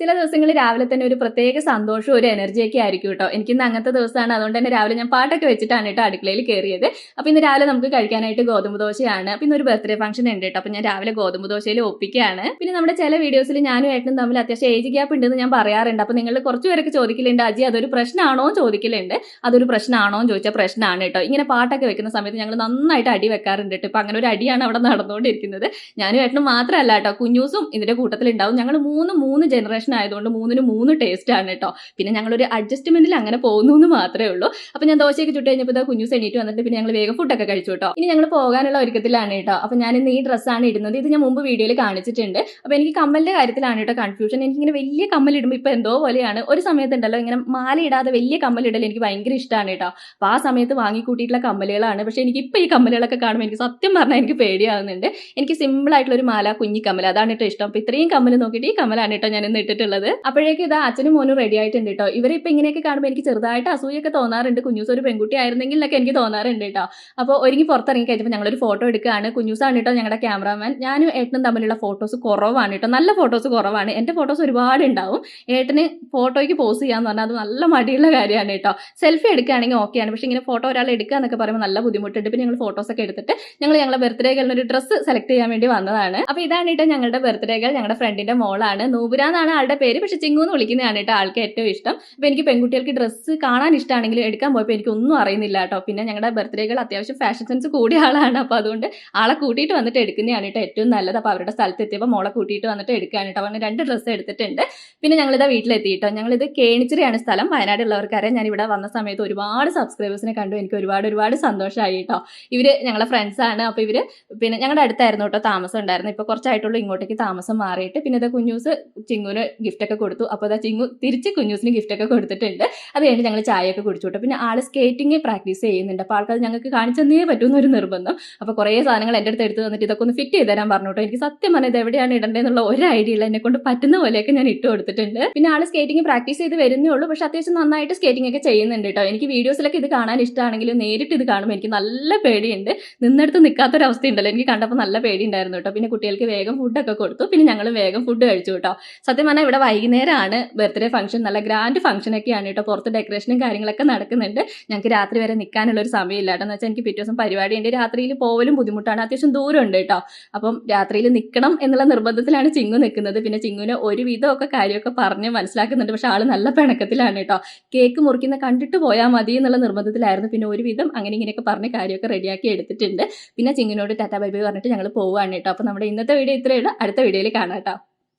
ചില ദിവസങ്ങളിൽ രാവിലെ തന്നെ ഒരു പ്രത്യേക സന്തോഷവും ഒരു എനർജിയൊക്കെ ആയിരിക്കും കേട്ടോ. എനിക്കിന്ന് അങ്ങനത്തെ ദിവസമാണ്. അതുകൊണ്ട് തന്നെ രാവിലെ ഞാൻ പാട്ടൊക്കെ വെച്ചിട്ടാണ് കേട്ടോ അടുക്കളയിൽ കയറിയത് അപ്പോൾ ഇന്ന് രാവിലെ നമുക്ക് കഴിക്കാനായിട്ട് ഗോതമ്പ് ദോശയാണ്. പിന്നെ ഒരു ബർത്ത്ഡേ ഫംഗ്ഷൻ ഉണ്ട് കേട്ടോ. അപ്പോൾ ഞാൻ രാവിലെ ഗോതമ്പ് ദോശയിൽ ഒപ്പിക്കുകയാണ്. പിന്നെ നമ്മുടെ ചില വീഡിയോസിൽ ഞാനും ഏട്ടനും തമ്മിൽ അത്യാവശ്യം ഏജ് ഗ്യാപ്പ് ഉണ്ടെന്ന് ഞാൻ പറയാറുണ്ട്. അപ്പോൾ നിങ്ങൾ കുറച്ച് പേരൊക്കെ ചോദിക്കലുണ്ട് അജി അതൊരു പ്രശ്നമാണോ? എന്ന് ചോദിക്കലുണ്ട്. അതൊരു പ്രശ്നമാണോ? എന്ന് ചോദിച്ചാൽ പ്രശ്നമാണ് കേട്ടോ. ഇങ്ങനെ പാട്ടൊക്കെ വെക്കുന്ന സമയത്ത് ഞങ്ങൾ നന്നായിട്ട് അടി വെക്കാറുണ്ട് കേട്ടോ. അങ്ങനെ ഒരു അടിയാണ് അവിടെ നടന്നുകൊണ്ടിരിക്കുന്നത്. ഞാനും ഏട്ടനും മാത്രമല്ല കേട്ടോ. കുഞ്ഞൂസും ഇതിന്റെ കൂട്ടത്തിലുണ്ടാവും. ഞങ്ങൾ മൂന്ന് മൂന്ന് ജനറേഷൻ ആയതുകൊണ്ട് മൂന്നിന് മൂന്ന് ടേസ്റ്റ് ആണ് കേട്ടോ പിന്നെ ഞങ്ങളൊരു അഡ്ജസ്റ്റ്മെന്റിൽ അങ്ങനെ പോകുന്നു എന്ന് മാത്രമേ ഉള്ളൂ. അപ്പോൾ ഞാൻ ദോശയൊക്കെ ചുട്ട് കഴിഞ്ഞപ്പോൾ ഇതാ കുഞ്ഞു സെണീറ്റ് വന്നിട്ട് പിന്നെ ഞങ്ങൾ വേഗം ഫുഡൊക്കെ കഴിച്ചു കേട്ടോ ഇനി ഞങ്ങൾ പോകാനുള്ള ഒരുക്കത്തിലാണ് കേട്ടോ അപ്പോൾ ഞാൻ ഇന്ന് ഈ ഡ്രസ്സാണ് ഇടുന്നത്. ഇത് ഞാൻ മുമ്പ് വീഡിയോയിൽ കാണിച്ചിട്ടുണ്ട്. അപ്പോൾ എനിക്ക് കമ്മലിന്റെ കാര്യത്തിലാണ് കേട്ടോ കൺഫ്യൂഷൻ എനിക്കിങ്ങനെ വലിയ കമ്മൽ ഇടുമ്പോൾ ഇപ്പോൾ എന്തോ പോലെയാണ്. ഒരു സമയത്തുണ്ടല്ലോ ഇങ്ങനെ മാല ഇടാതെ വലിയ കമ്മൽ ഇടൽ എനിക്ക് ഭയങ്കര ഇഷ്ടമാണ് കേട്ടോ അപ്പോൾ ആ സമയത്ത് വാങ്ങിക്കൂട്ടിയിട്ടുള്ള കമ്മലുകളാണ്. പക്ഷേ എനിക്ക് ഇപ്പോൾ ഈ കമ്മലുകളൊക്കെ കാണുമ്പോൾ എനിക്ക് സത്യം പറഞ്ഞാൽ എനിക്ക് പേടിയാവുന്നുണ്ട്. എനിക്ക് സിമ്പിൾ ആയിട്ടുള്ള ഒരു മാല കുഞ്ഞി കമ്മൽ. അതാണ് കേട്ടോ ഇഷ്ടം. അപ്പോൾ ഇത്രയും കമ്മൽ നോക്കിയിട്ട് ഈ കമ്മലാണ് കേട്ടോ ഞാൻ ഇന്ന് ഇട്ടിട്ടുള്ളത് അപ്പോഴേക്കും ഇതാ അച്ഛനും മോനും റെഡി ആയിട്ടുണ്ട് കേട്ടോ ഇവരെ ഇപ്പൊ ഇങ്ങനെയൊക്കെ കാണുമ്പോൾ എനിക്ക് ചെറുതായിട്ട് അസൂയൊക്കെ തോന്നാറുണ്ട്. കുഞ്ഞൂസ് ഒരു പെൺകുട്ടി ആയിരുന്നെങ്കിൽ എന്നൊക്കെ എനിക്ക് തോന്നാറുണ്ട് കേട്ടോ അപ്പോൾ ഒരുങ്ങി പുറത്തിറങ്ങി കഴിഞ്ഞപ്പോൾ ഞങ്ങളൊരു ഫോട്ടോ എടുക്കുകയാണ്. കുഞ്ഞൂസാണ് കേട്ടോ ഞങ്ങളുടെ ക്യാമറാമാൻ ഞാനും ഏട്ടനും തമ്മിലുള്ള ഫോട്ടോസ് കുറവാണ് കേട്ടോ നല്ല ഫോട്ടോസ് കുറവാണ്. എന്റെ ഫോട്ടോസ് ഒരുപാട് ഉണ്ടാവും. ഏട്ടന് ഫോട്ടോയ്ക്ക് പോസ് ചെയ്യാന്ന് പറഞ്ഞാൽ അത് നല്ല മടിയുള്ള കാര്യമാണ് കേട്ടോ സെൽഫി എടുക്കുകയാണെങ്കിൽ ഓക്കെയാണ് പക്ഷേ ഇങ്ങനെ ഫോട്ടോ ഒരാൾ എടുക്കുക എന്നൊക്കെ പറയുമ്പോൾ നല്ല ബുദ്ധിമുട്ടുണ്ട്. പിന്നെ ഞങ്ങൾ ഫോട്ടോസ് ഒക്കെ എടുത്തിട്ട് ഞങ്ങൾ ഞങ്ങളുടെ ബർത്ത്ഡേകളിൽ ഒരു ഡ്രസ്സ് സെലക്ട് ചെയ്യാൻ വേണ്ടി വന്നതാണ്. അപ്പോൾ ഇതാണ് കേട്ടോ ഞങ്ങളുടെ ബർത്ത്ഡേകൾ ഞങ്ങളുടെ ഫ്രണ്ടിന്റെ മോളാണ്. നൂപുര എന്നാണ് ആളുടെ പേര് പക്ഷെ ചിങ്ങു എന്ന് വിളിക്കുന്നതാണ് കേട്ടോ ആൾക്ക് ഏറ്റവും ഇഷ്ടം. അപ്പോൾ എനിക്ക് പെൺകുട്ടികൾക്ക് ഡ്രസ്സ് കാണാൻ ഇഷ്ടമാണെങ്കിലും എടുക്കാൻ പോയപ്പോൾ എനിക്കൊന്നും അറിയുന്നില്ല കേട്ടോ. പിന്നെ ഞങ്ങളുടെ ബർത്ത്ഡേകൾ അത്യാവശ്യം ഫാഷൻ സെൻസ് കൂടിയ ആളാണ്. അപ്പോൾ അതുകൊണ്ട് ആളെ കൂട്ടിയിട്ട് വന്നിട്ട് എടുക്കുന്നതാണ് കേട്ടോ ഏറ്റവും നല്ലത്. അപ്പോൾ അവരുടെ സ്ഥലത്ത് എത്തിയപ്പോൾ മോളെ കൂട്ടിയിട്ട് വന്നിട്ട് എടുക്കുകയാണ് കേട്ടോ. അങ്ങനെ രണ്ട് ഡ്രസ്സ് എടുത്തിട്ടുണ്ട്. പിന്നെ ഞങ്ങളിതാ വീട്ടിലെത്തി കേട്ടോ. ഞങ്ങളിത് കേണിച്ചിറയാണ് സ്ഥലം. വയനാടുള്ളവർക്കറിയാം. ഞാൻ ഇവിടെ വന്ന സമയത്ത് ഒരുപാട് സബ്സ്ക്രൈബേഴ്സിനെ കണ്ടു. എനിക്ക് ഒരുപാട് ഒരുപാട് സന്തോഷമായി കേട്ടോ. ഇവർ ഞങ്ങളെ ഫ്രണ്ട്സാണ് അപ്പോൾ ഇവർ പിന്നെ ഞങ്ങളുടെ അടുത്തായിരുന്നു കേട്ടോ താമസം ഉണ്ടായിരുന്നു ഇപ്പോൾ കുറച്ചായിട്ടുള്ളൂ ഇങ്ങോട്ടേക്ക് താമസം മാറിയിട്ട്. പിന്നെ ഇതാ കുഞ്ഞൂസ് ചിങ്ങുന് ഗിഫ്റ്റ് ഒക്കെ കൊടുത്തു. അപ്പോൾ അതാ ചിങ്ങു തിരിച്ച് കുഞ്ഞൂസിന് ഗിഫ്റ്റ് ഒക്കെ കൊടുത്തിട്ടുണ്ട്. അത് കഴിഞ്ഞ് ഞങ്ങൾ ചായയൊക്കെ കുടിച്ചു പിന്നെ ആൾ സ്കേറ്റിംഗ് പ്രാക്ടീസ് ചെയ്യുന്നുണ്ട്. അപ്പോൾ ആൾക്കത് ഞങ്ങൾക്ക് കാണിച്ചു തന്നേ പറ്റുന്ന ഒരു നിർബന്ധം. അപ്പോൾ കുറേ സാധനങ്ങൾ എന്റെ അടുത്ത് എടുത്ത് തന്നിട്ട് ഇതൊക്കെ ഒന്ന് ഫിറ്റ് ചെയ്ത് തരാൻ പറഞ്ഞു കേട്ടോ. എനിക്ക് സത്യം പറഞ്ഞാൽ ഇത് എവിടെയാണ് ഇടേണ്ടതെന്നുള്ള ഒരു ഐഡിയ ഇല്ല. എന്നെ കൊണ്ട് പറ്റുന്ന പോലെയൊക്കെ ഞാൻ ഇട്ട് കൊടുത്തിട്ടുണ്ട്. പിന്നെ ആൾ സ്കേറ്റിംഗ് പ്രാക്ടീസ് ചെയ്ത് വരുന്നേ ഉള്ളൂ. പക്ഷേ അത്യാവശ്യം നന്നായിട്ട് സ്കേറ്റിംഗ് ഒക്കെ ചെയ്യുന്നുണ്ട് കേട്ടോ. എനിക്ക് വീഡിയോസിലൊക്കെ ഇത് കാണാൻ ഇഷ്ടമാണെങ്കിലും നേരിട്ട് ഇത് കാണുമ്പോൾ എനിക്ക് നല്ല പേടിയുണ്ട്. നിന്നെടുത്ത് നിൽക്കാത്തൊരവസ്ഥ ഉണ്ടല്ലോ എനിക്ക് കണ്ടപ്പോൾ നല്ല പേടിയുണ്ടായിരുന്നു കേട്ടോ. പിന്നെ കുട്ടികൾക്ക് വേഗം ഫുഡൊക്കെ കൊടുത്തു. പിന്നെ ഞങ്ങൾ വേഗം ഫുഡ് കഴിച്ചു കേട്ടോ. സത്യം പറഞ്ഞാൽ ഇവിടെ വൈകുന്നേരമാണ് ബർത്ത്ഡേ ഫംഗ്ഷൻ നല്ല ഗ്രാൻഡ് ഫംഗ്ഷൻ ഒക്കെയാണ് കേട്ടോ. പുറത്ത് ഡെക്കറേഷനും കാര്യങ്ങളൊക്കെ നടക്കുന്നുണ്ട്. ഞങ്ങൾക്ക് രാത്രി വരെ നിൽക്കാനുള്ള ഒരു സമയമില്ല കേട്ടോ എന്ന് വെച്ചാൽ എനിക്ക് പിറ്റേ പരിപാടി ഉണ്ട്. രാത്രിയിൽ പോവലും ബുദ്ധിമുട്ടാണ്. അത്യാവശ്യം ദൂരമുണ്ട് കേട്ടോ. അപ്പം രാത്രിയിൽ നിൽക്കണം എന്നുള്ള നിർബന്ധത്തിലാണ് ചിങ്ങു നിൽക്കുന്നത് പിന്നെ ചിങ്ങുവിന് ഒരുവിധമൊക്കെ കാര്യമൊക്കെ പറഞ്ഞ് മനസ്സിലാക്കുന്നുണ്ട്. പക്ഷെ ആൾ നല്ല പിണക്കത്തിലാണ് കേട്ടോ. കേക്ക് മുറിക്കുന്ന കണ്ടിട്ട് പോയാൽ മതി എന്നുള്ള നിർബന്ധത്തിലായിരുന്നു. പിന്നെ ഒരുവിധം അങ്ങനെ ഇങ്ങനെയൊക്കെ പറഞ്ഞ് കാര്യമൊക്കെ റെഡിയാക്കി എടുത്തിട്ടുണ്ട്. പിന്നെ ചിങ്ങിനോട് ടാറ്റാ ബൈ ബൈ പറഞ്ഞിട്ട് ഞങ്ങൾ പോവുകയാണ് കേട്ടോ. അപ്പോൾ നമ്മുടെ ഇന്നത്തെ വീഡിയോ ഇത്രയേ ഉള്ളൂ. അടുത്ത വീഡിയോയിൽ കാണാം കേട്ടോ.